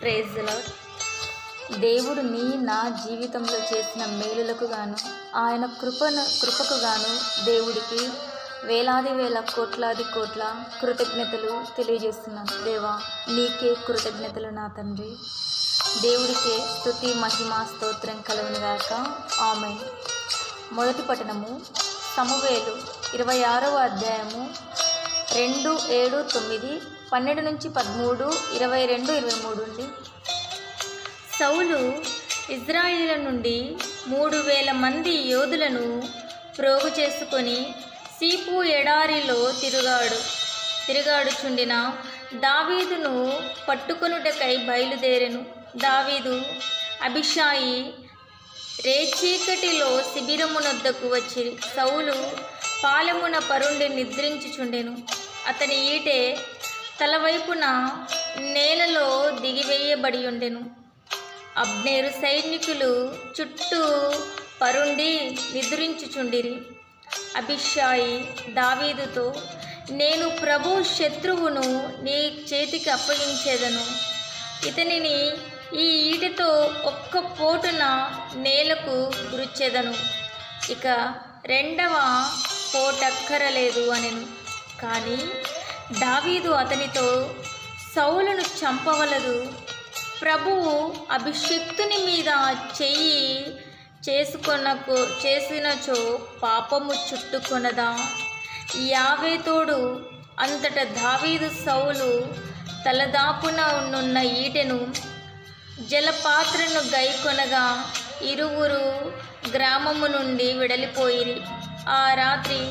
ప్రేజ్లో దేవుడు నీ నా జీవితంలో చేసిన మేలులకు గాను ఆయన కృపను కృపకు గాను దేవుడికి వేలాది వేల కోట్లాది కోట్ల కృతజ్ఞతలు తెలియజేస్తున్నాను. దేవా నీకే కృతజ్ఞతలు నా తండ్రి. దేవుడికే స్థుతి మహిమ స్తోత్రం కలుగునుగాక ఆమె మొదటి పట్టణము సమవేలు ఇరవై ఆరవ అధ్యాయము రెండు ఏడు తొమ్మిది పన్నెండు నుంచి పదమూడు ఇరవై రెండు ఇరవై మూడు అండి. సౌలు ఇజ్రాయిల నుండి మూడు వేల మంది యోధులను ప్రోగు చేసుకొని సీపు ఎడారిలో తిరుగాడు. తిరుగాడుచుండిన దావీదును పట్టుకొనుటకై బయలుదేరెను. దావీదు అభిషాయి రేచీకటిలో శిబిరమునొద్దకు వచ్చి సౌలు పాలెమున పరుండి నిద్రించుచుండెను. అతని ఈటే తలవైపున నేలలో దిగివేయబడి ఉండెను. అబ్నేరు సైనికులు చుట్టూ పరుండి నిద్రించుచుండిరి. అభిషాయి దావీదుతో నేను ప్రభు శత్రువును నీ చేతికి అప్పగించేదను. ఇతనిని ఈ ఈటితో ఒక్క పోటున నేలకు గురిచెదను ఇక రెండవ పోటక్కరలేదు అనెను. కానీ దావీదు అతనితో సౌలును చంపవలదు. ప్రభువు అభిషక్తుని మీద చెయ్యి చేసుకొనకు చేసినచో పాపము చుట్టుకొనదా? యావే తోడు అంతట దావీదు సౌలు తలదాపున ఉన్న ఈటెను జలపాత్రను గైకొనగా ఇరువురు గ్రామము నుండి విడలిపోయిరి. ఆ రాత్రి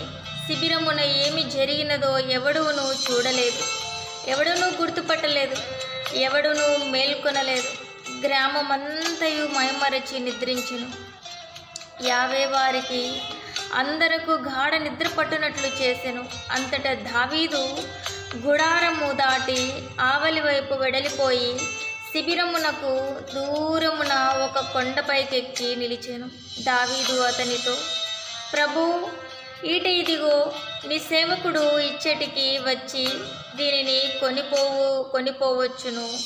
శిబిరమున ఏమి జరిగినదో ఎవడును చూడలేదు. ఎవడునూ గుర్తుపట్టలేదు. ఎవడునూ మేల్కొనలేదు. గ్రామమంతయు మైమరచి నిద్రించెను. యావే వారికి అందరకు గాఢ నిద్ర పట్టునట్లు చేసెను. అంతటా దావీదు గుడారము దాటి ఆవలి వైపు వెడలిపోయి శిబిరమునకు దూరమున ఒక కొండపైకెక్కి నిలిచాను. దావీదు అతనితో ప్రభు ఈట ఇదిగో నీ సేవకుడు ఇచ్చటికి వచ్చి దీనిని కొనిపోవు కొనిపోవచ్చును.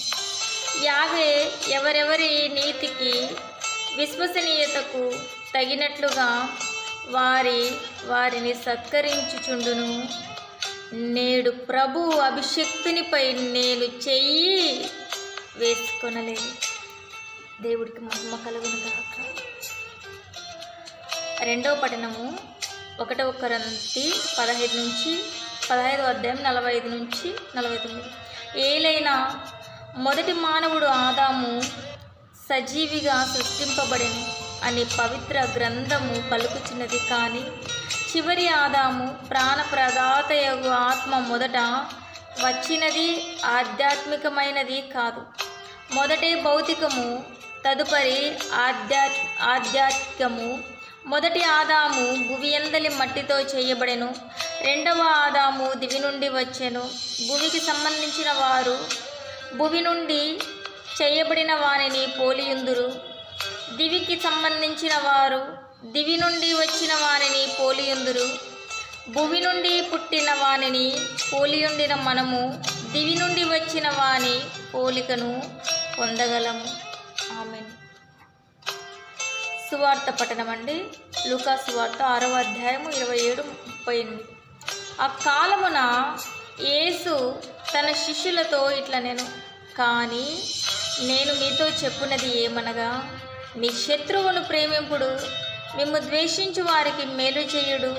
యావే ఎవరెవరి నీతికి విశ్వసనీయతకు తగినట్లుగా వారి వారిని సత్కరించుచుండును. నేడు ప్రభు అభిషక్తునిపై నేను చెయ్యి వేసుకొనలేదు దేవుడికి మహిమ కలుగును రెండవ పఠనము. ఒకటవ కొరంతి పదహైదు నుంచి పదహైదు అధ్యాయం నలభై ఐదు నుంచి నలభై తొమ్మిది ఏలైనా మొదటి మానవుడు ఆదాము సజీవిగా సృష్టింపబడెను అని పవిత్ర గ్రంథము పలుకుచున్నది. కానీ చివరి ఆదాము ప్రాణప్రదాతయగు ఆత్మ మొదట వచ్చినది ఆధ్యాత్మికమైనది కాదు. మొదటే భౌతికము తదుపరి ఆధ్యా ఆధ్యాత్మికము మొదటి ఆదాము భువి ఎందలి మట్టితో చేయబడెను. రెండవ ఆదాము దివి నుండి వచ్చెను. భువికి సంబంధించిన వారు భువి నుండి చేయబడిన వానిని పోలియుందురు. దివికి సంబంధించిన వారు దివి నుండి వచ్చిన వానిని పోలియుందురు. భువి నుండి పుట్టిన వానిని పోలియుండిన మనము దివి నుండి వచ్చిన వాని పోలికను పొందగలము. ఆమె సువార్త పఠనం అండి. లూకా సువార్త ఆరవ అధ్యాయము ఇరవై ఏడు ముప్పై ఎనిమిది. ఆ కాలమున యేసు తన శిష్యులతో ఇట్లా నేను కానీ నేను మీతో చెప్పున్నది ఏమనగా మీ శత్రువును ప్రేమింపుడు మిమ్ము ద్వేషించు వారికి మేలు చేయుడు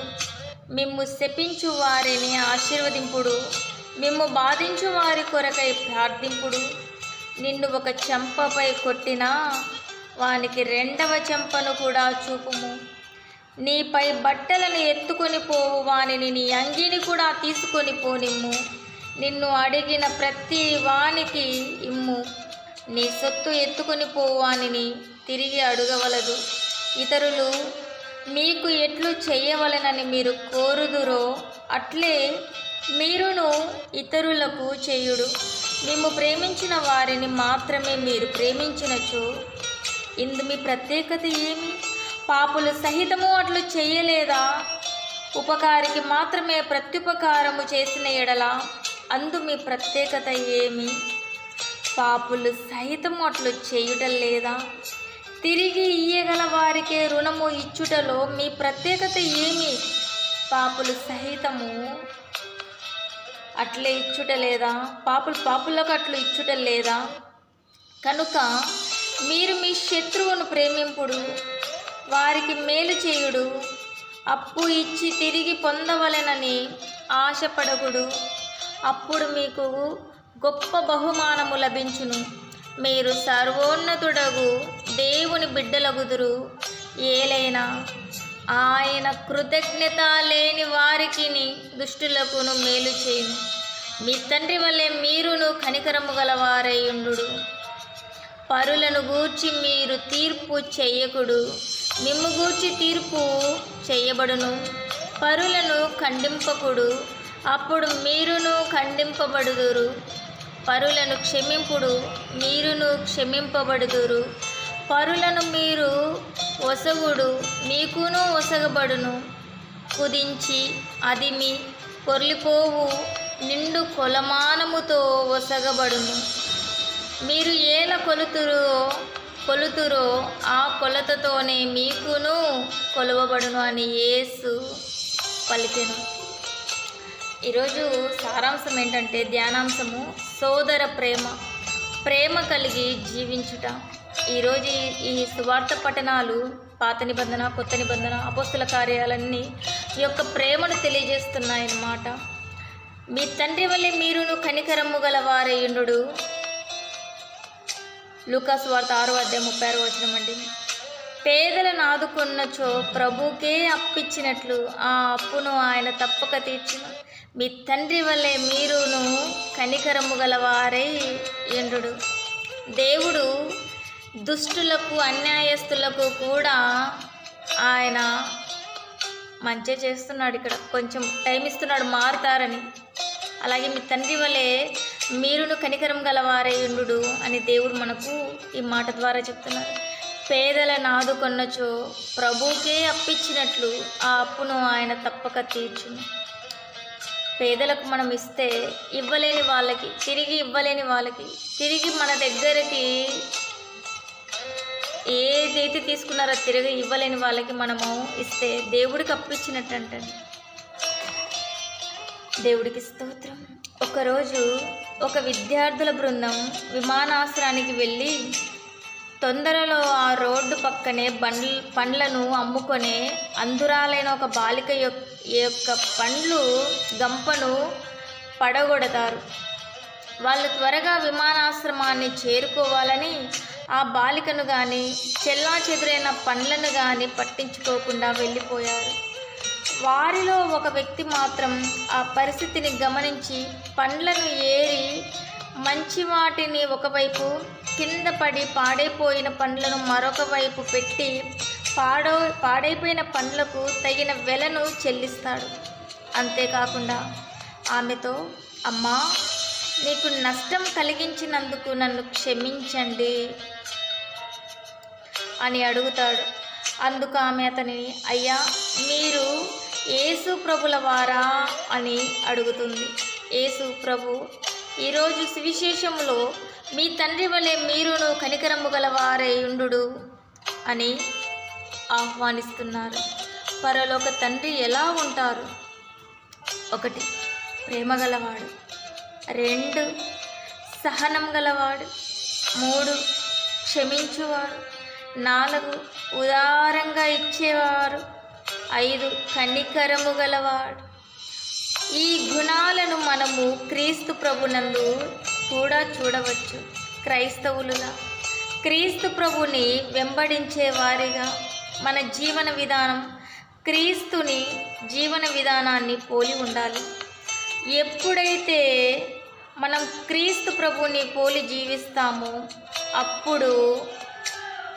మిమ్ము శపించు వారిని ఆశీర్వదింపుడు మిమ్ము బాధించు వారి కొరకై ప్రార్థింపుడు నిన్ను ఒక చెంపపై కొట్టినా వానికి రెండవ చెంపను కూడా చూపుము. నీపై బట్టలను ఎత్తుకొని పోవు వానిని నీ అంగిని కూడా తీసుకొని పోనిమ్ము. నిన్ను అడిగిన ప్రతి వానికి ఇమ్ము. నీ సొత్తు ఎత్తుకొని పోవు వానిని తిరిగి అడగవలదు. ఇతరులు మీకు ఎట్లు చేయవలనని మీరు కోరుదురో అట్లే మీరును ఇతరులకు చేయుడు. మేము ప్రేమించిన వారిని మాత్రమే మీరు ప్రేమించినచో ఇందు మీ ప్రత్యేకత ఏమి? పాపులు సహితము అట్లు చేయలేదా? ఉపకారికి మాత్రమే ప్రత్యుపకారము చేసిన ఎడల అందు మీ ప్రత్యేకత ఏమి? పాపులు సహితము అట్లు చేయుట లేదా? తిరిగి ఇయ్యగల వారికే రుణము ఇచ్చుటలో మీ ప్రత్యేకత ఏమి? పాపులు సహితము అట్లే ఇచ్చుట లేదా? పాపులు పాపులకు అట్లు ఇచ్చుట లేదా? కనుక మీరు మీ శత్రువును ప్రేమింపుడు వారికి మేలు చేయుడు అప్పు ఇచ్చి తిరిగి పొందవలెనని ఆశపడకుడు. అప్పుడు మీకు గొప్ప బహుమానము లభించును. మీరు సర్వోన్నతుడగు దేవుని బిడ్డలగుదురు. ఏలైనా ఆయన కృతజ్ఞత లేని వారికి దుష్టులకును మేలు చేయు మీ తండ్రి వల్లే మీరును కనికరము గలవారై ఉండు పరులను గూర్చి మీరు తీర్పు చెయ్యకుడు. మిమ్ము గూర్చి తీర్పు చేయబడును పరులను ఖండింపకుడు. అప్పుడు మీరును ఖండింపబడుదురు. పరులను క్షమింపుడు. మీరును క్షమింపబడుదురు. పరులను మీరు ఒసగుడు. మీకును ఒసగబడును. కుదించి అదిమి పొర్లిపోవు నిండు కొలమానముతో ఒసగబడును. మీరు ఏల కొలుతురో కొలుతురో ఆ కొలతతోనే మీకును కొలవబడును అని యేసు పలికెను. ఈరోజు సారాంశం ఏంటంటే ధ్యానాంశము సోదర ప్రేమ. ప్రేమ కలిగి జీవించుట. ఈరోజు ఈ- సువార్త పఠనాలు పాత నిబంధన కొత్త నిబంధన అపోస్తుల కార్యాలన్నీ ఈ యొక్క ప్రేమను తెలియజేస్తున్నాయన్నమాట. మీ తండ్రి వల్లే మీరును కనికరము గల వారయుండు లుకాస్ వార్త ఆరో అధ్యాయం ముప్పై ఆరు వచ్చిన అండి. పేదలను ఆదుకున్నచో ప్రభుకే అప్పిచ్చినట్లు ఆ అప్పును ఆయన తప్పక తీర్చిన. మీ తండ్రి వల్లే మీరును కనికరము గలవారై ఎండు దేవుడు దుష్టులకు అన్యాయస్తులకు కూడా ఆయన మంచి చేస్తున్నాడు ఇక్కడ. కొంచెం టైం ఇస్తున్నాడు మారుతారని. అలాగే మీ తండ్రి వల్లే మీరును కనికరం గలవారై ఉండు అని దేవుడు మనకు ఈ మాట ద్వారా చెప్తున్నారు. పేదల నాదు కొన్నచో ప్రభువుకే అప్పిచ్చినట్లు ఆ అప్పును ఆయన తప్పక తీర్చును. పేదలకు మనం ఇస్తే ఇవ్వలేని వాళ్ళకి తిరిగి ఇవ్వలేని వాళ్ళకి తిరిగి మన దగ్గరికి ఏదైతే తీసుకున్నారో తిరిగి ఇవ్వలేని వాళ్ళకి మనము ఇస్తే దేవుడికి అప్పిచ్చినట్టు అంటే దేవుడికి స్తోత్రం. ఒకరోజు ఒక విద్యార్థుల బృందం విమానాశ్రానికి వెళ్ళి తొందరలో ఆ రోడ్డు పక్కనే బండ్ల పండ్లను అమ్ముకొనే అందురాలైన ఒక బాలిక యొక్క పండ్లు గంపను పడగొడతారు. వాళ్ళు త్వరగా విమానాశ్రమాన్ని చేరుకోవాలని ఆ బాలికను కానీ చెల్లా చెదురైన పండ్లను కానీ పట్టించుకోకుండా వెళ్ళిపోయారు. వారిలో ఒక వ్యక్తి మాత్రం ఆ పరిస్థితిని గమనించి పండ్లను ఏరి మంచి వాటిని ఒకవైపు కింద పడి పాడైపోయిన పండ్లను మరొక వైపు పెట్టి పాడో పాడైపోయిన పండ్లకు తగిన వెలను చెల్లిస్తాడు. అంతేకాకుండా ఆమెతో అమ్మా నీకు నష్టం కలిగించినందుకు నన్ను క్షమించండి అని అడుగుతాడు. అందుకు ఆమె అతనిని అయ్యా మీరు ఏసు ప్రభుల వారా అని అడుగుతుంది. ఏసు ప్రభు ఈరోజు సువిశేషంలో మీ తండ్రి వలె మీరును కనికరము గలవారై ఉండు అని ఆహ్వానిస్తున్నారు. పరలోక తండ్రి ఎలా ఉంటారు? ఒకటి ప్రేమ గలవాడు. రెండు సహనం గలవాడు. మూడు క్షమించువారు నాలుగు ఉదారంగా ఇచ్చేవారు. ఐదు కనికరము గలవాడు. ఈ గుణాలను మనము క్రీస్తు ప్రభునందు కూడా చూడవచ్చు. క్రైస్తవులుగా. క్రీస్తు ప్రభుని వెంబడించే వారిగా మన జీవన విధానం క్రీస్తుని జీవన విధానాన్ని పోలి ఉండాలి. ఎప్పుడైతే మనం క్రీస్తు ప్రభుని పోలి జీవిస్తామో అప్పుడు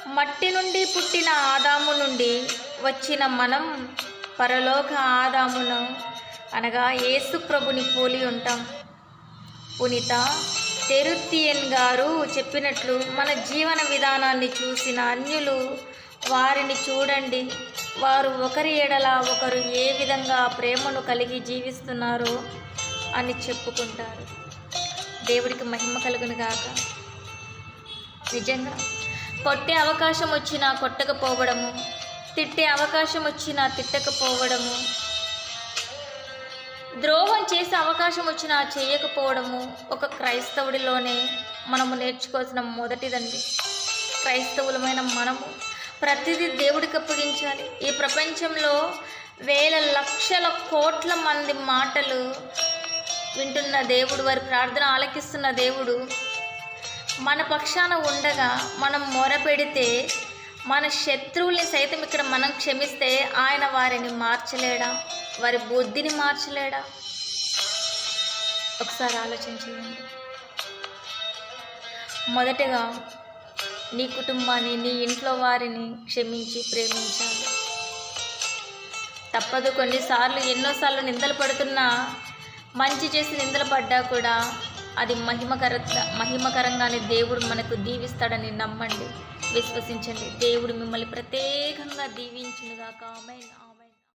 మట్టి నుండి పుట్టిన ఆదాము నుండి వచ్చిన మనం పరలోక ఆదామును అనగా యేసు ప్రభుని పోలి ఉంటాం. పునీత తెరుత్తియన్ గారు చెప్పినట్లు మన జీవన విధానాన్ని చూసిన అన్యులు వారిని చూడండి. వారు ఒకరి ఎడల ఒకరు ఏ విధంగా ప్రేమను కలిగి జీవిస్తున్నారో అని చెప్పుకుంటారు. దేవుడికి మహిమ కలుగును గాక. నిజంగా కొట్టే అవకాశం వచ్చినా కొట్టకపోవడము తిట్టే అవకాశం వచ్చినా తిట్టకపోవడము. ద్రోహం చేసే అవకాశం వచ్చినా చేయకపోవడము ఒక క్రైస్తవుడిలోనే మనము నేర్చుకోవాల్సిన మొదటిదండి. క్రైస్తవులమైన మనము ప్రతిదీ దేవుడికి అప్పగించాలి. ఈ ప్రపంచంలో వేల లక్షల కోట్ల మంది మాటలు వింటున్న దేవుడు వారి ప్రార్థన ఆలకిస్తున్న దేవుడు మన పక్షాన ఉండగా మనం మొరపెడితే మన శత్రువుల్ని సైతం ఇక్కడ మనం క్షమిస్తే ఆయన వారిని మార్చలేడా? వారి బుద్ధిని మార్చలేడా? ఒకసారి ఆలోచించండి. మొదటగా నీ కుటుంబాన్ని నీ ఇంట్లో వారిని క్షమించి ప్రేమించాలి. తప్పదు. కొన్నిసార్లు ఎన్నోసార్లు నిందలు పడుతున్నా మంచి చేసి నిందలు పడ్డా కూడా అది మహిమకర మహిమకరంగానే దేవుడు మనకు దీవిస్తాడని నమ్మండి విశ్వసించండి. దేవుడు మిమ్మల్ని ప్రత్యేకంగా దీవించునుగాక. ఆమెన్.